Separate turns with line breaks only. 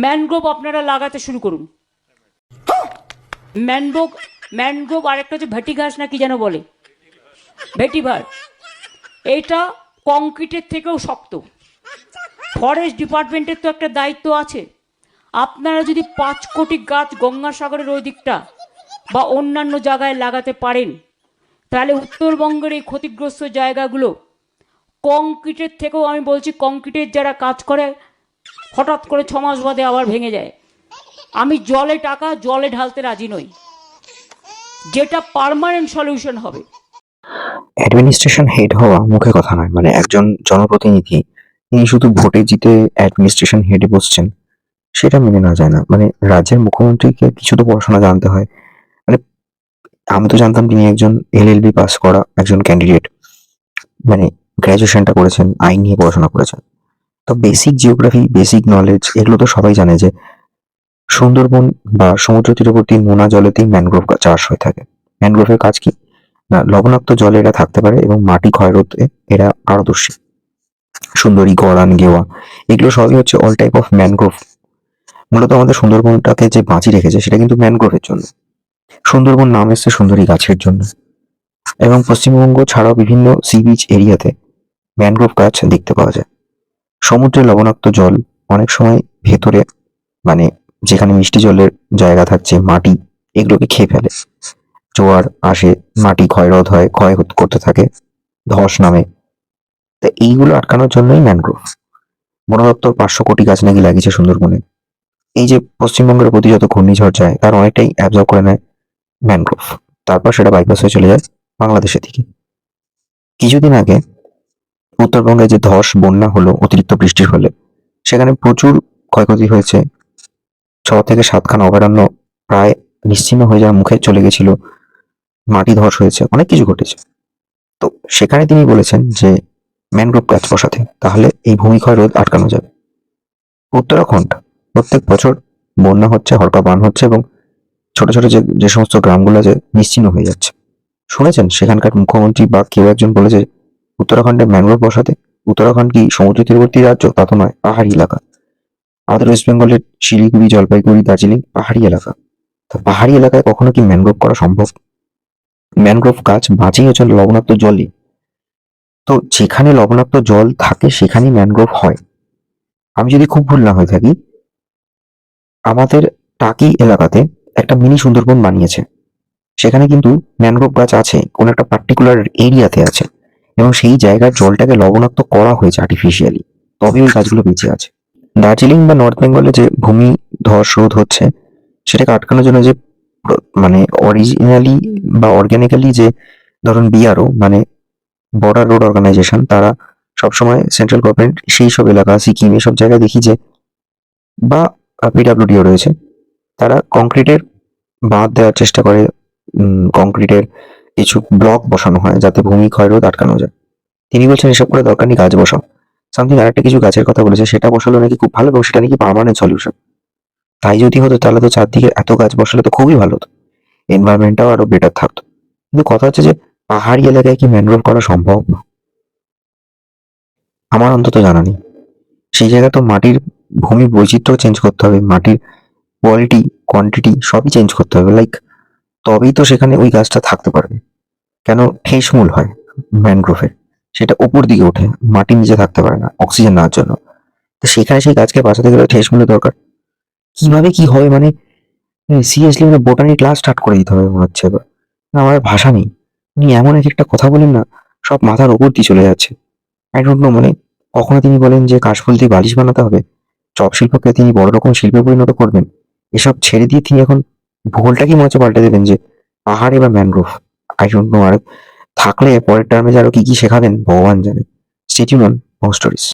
Mangrove আপনারা লাগাতে শুরু করুন। ম্যানগ্রোভ ম্যানগ্রোভ আরেকটা হচ্ছে ভেটি ঘাস না কি যেন বলে? ভেটিভার এইটা কংক্রিটের থেকেও শক্ত। ফরেস্ট ডিপার্টমেন্টের তো একটা দায়িত্ব আছে। আপনারা যদি পাঁচ কোটি গাছ গঙ্গাসাগরের ওই দিকটা বা অন্যান্য জায়গায় লাগাতে পারেন, তাহলে উত্তরবঙ্গের এই ক্ষতিগ্রস্ত জায়গাগুলো কংক্রিটের থেকেও আমি বলছি কংক্রিটের যারা কাজ করে হঠাৎ করে ছ মাস বাদে আবার ভেঙে যায়। আমি জলে টাকা, জলে ঢালতে রাজি নই। যেটা পারমানেন্ট সলিউশন হবে।
অ্যাডমিনিস্ট্রেশন হেড হওয়া মুখে কথা নয় মানে একজন জনপ্রতিনিধি, তিনি শুধু ভোটে জিতে অ্যাডমিনিস্ট্রেশন হেডে বসছেন, সেটা মেনে না যায় না। মানে রাজ্যের মুখ্যমন্ত্রীকে কিছু তো পড়াশোনা জানতে হয়। মানে আমি তো জানতাম তিনি একজন এলএলবি পাস করা একজন ক্যান্ডিডেট মানে গ্র্যাজুয়েশনটা করেছেন, আইন নিয়ে পড়াশোনা করেছেন। তো বেসিক জিওগ্রাফি বেসিক নলেজ এগুলো তো সবাই জানে যে সুন্দরবন বা সমুদ্র তীরবর্তী নোনা জলেতেই ম্যানগ্রোভ চাষ হয়ে থাকে। ম্যানগ্রোভের কাজ কি? না, লবণাক্ত জলে এরা থাকতে পারে এবং মাটি ক্ষয় রোধে এরা পারদর্শী। সুন্দরী গড়ান গেওয়া, এগুলো সবই হচ্ছে অল টাইপ অফ ম্যানগ্রোভ মূলত আমাদের সুন্দরবনটাকে যে বাঁচিয়ে রেখেছে সেটা কিন্তু ম্যানগ্রোভের জন্য। সুন্দরবন নাম এসছে সুন্দরী গাছের জন্য। এবং পশ্চিমবঙ্গ ছাড়াও বিভিন্ন সি বিচ এরিয়াতে ম্যানগ্রোভ গাছ দেখতে পাওয়া যায়। সমুদ্রে লবণাক্ত জল অনেক সময় ভেতরে মানে যেখানে মিষ্টি জলের জায়গা থাকছে, মাটি, এগুলোকে খেয়ে ফেলে। জোয়ার আসে, মাটি ক্ষয়রোধ হয়, ক্ষয় করতে থাকে, ধস নামে। তো এইগুলো আটকানোর জন্যই ম্যানগ্রোভ বন পাঁচশো কোটি গাছ নাকি লাগিয়েছে সুন্দরবনে। এই যে পশ্চিমবঙ্গের প্রতি যত ঘূর্ণিঝড় যায়, তার অনেকটাই অ্যাবজর্ব করে নেয় ম্যানগ্রোভ তারপর সেটা বাইপাস হয়ে চলে যায় বাংলাদেশের দিকে। কিছুদিন আগে উত্তরবঙ্গে যে ধস, বন্যা হলো, অতিরিক্ত বৃষ্টির ফলে, সেখানে প্রচুর ক্ষয়ক্ষতি হয়েছে। ছ থেকে সাতখানা অভয়ারণ্য প্রায় নিশ্চিহ্ন হয়ে যাওয়ার মুখে চলে গেছিল। মাটি ধস হয়েছে, অনেক কিছু ঘটেছে। তো সেখানে তিনি বলেছেন যে, ম্যানগ্রোভ গাছ বসাতে, তাহলে এই ভূমিক্ষয় রোধ আটকানো যাবে। উত্তরাখণ্ড, প্রত্যেক বছর বন্যা হচ্ছে হরকা বান হচ্ছে এবং ছোট ছোট যে যে সমস্ত গ্রামগুলো আছে নিশ্চিহ্ন হয়ে যাচ্ছে। শুনেছেন, সেখানকার মুখ্যমন্ত্রী বা কেউ একজন বলেছে উত্তরাখণ্ডে ম্যানগ্রোভ বসাতে, উত্তরাখণ্ড কি সমুদ্র তীরবর্তী রাজ্য? তা তো নয়, পাহাড়ি এলাকা। আমাদের ওয়েস্ট বেঙ্গলের শিলিগুড়ি, জলপাইগুড়ি, দার্জিলিং পাহাড়ি এলাকা। তো পাহাড়ি এলাকায় কখনো কি ম্যানগ্রোভ করা সম্ভব? ম্যানগ্রোভ গাছ বাঁচিয়ে হচ্ছে লবণাক্ত জলই তো যেখানে লবণাক্ত জল থাকে, সেখানেই ম্যানগ্রোভ হয়। আমি যদি খুব ভুল না হয়ে থাকি, আমাদের টাকি এলাকাতে একটা মিনি সুন্দরবন বানিয়েছে। সেখানে কিন্তু ম্যানগ্রোভ গাছ আছে, কোন একটা পার্টিকুলার এরিয়াতে আছে। এবং সেই জায়গার জলটাকে লবণাক্ত করা হয়েছে আর্টিফিশিয়ালি তবে ওই গাছগুলো বেঁচে আছে। দার্জিলিং বা নর্থ বেঙ্গলে যে ভূমি ধস রোধ হচ্ছে, সেটাকে আটকানোর জন্য যে মানে অরিজিনালি বা অর্গানিক্যালি যে ধরুন বিআরও মানে বর্ডার রোড অর্গানাইজেশন তারা সবসময় সেন্ট্রাল গভর্নমেন্ট সেই সব এলাকা, সিকিম, এসব জায়গায় দেখি যে বা পিডাব্লিউডিও রয়েছে, তারা কংক্রিটের বাঁধ দেওয়ার চেষ্টা করে কংক্রিটের কিছু ব্লক বসানো হয় যাতে ভূমি ক্ষয়রোধ আটকানো যায়। তিনি বলছেন, এসব করে দরকার নেই, গাছ বসাও। সামথিং আরেকটা কিছু গাছের কথা বলেছে, সেটা বসালো নাকি খুব ভালো, এবং সেটা নাকি পার্মানেন্ট সলিউশন তাই যদি হতো, তাহলে তো চারদিকে এত গাছ বসালে তো খুবই ভালো হতো। এনভায়রনমেন্টটাও আরও বেটার থাকতো। কিন্তু কথা হচ্ছে যে, পাহাড়ি এলাকায় কি ম্যানগ্রোভ করা সম্ভব না? আমার অন্তত জানা নেই। সেই জায়গায় তো মাটির ভূমি বৈচিত্র্য চেঞ্জ করতে হবে, মাটির কোয়ালিটি কোয়ান্টিটি সবই চেঞ্জ করতে হবে। লাইক তবেই তো সেখানে ওই গাছটা থাকতে পারবে। কেন ঠেসমূল হয় ম্যানগ্রোভের সেটা উপর দিকে ওঠে, মাটির নিচে থাকতে পারে না, অক্সিজেন নেওয়ার জন্য। তো সেখানে সেই গাছকে বাঁচাতে গেলে ঠেসমূলের দরকার। কীভাবে কি হবে মানে সিরিয়াসলি মানে বোটানি ক্লাস স্টার্ট করে দিতে হবে মনে হচ্ছে এবার। আমার ভাষা নেই। উনি এমন এক একটা কথা বলেন না, সব মাথার ওপর দিয়ে চলে যাচ্ছে। আই ডোন্ট নো মানে কখনো তিনি বলেন যে কাশফুল দিয়ে বালিশ বানাতে হবে? চপ শিল্পকে তিনি বড় রকম শিল্পে পরিণত করবেন? এসব ছেড়ে দিয়ে তিনি এখন ভূগোলটাকেই মনে হচ্ছে পাল্টে দেবেন যে পাহাড়ে বা ম্যানগ্রোভ আই ডোন্ট নো আর থাকলে পরের টার্মে যে আরও কি কি শেখাবেন, ভগবান জানে। Stay tuned on stories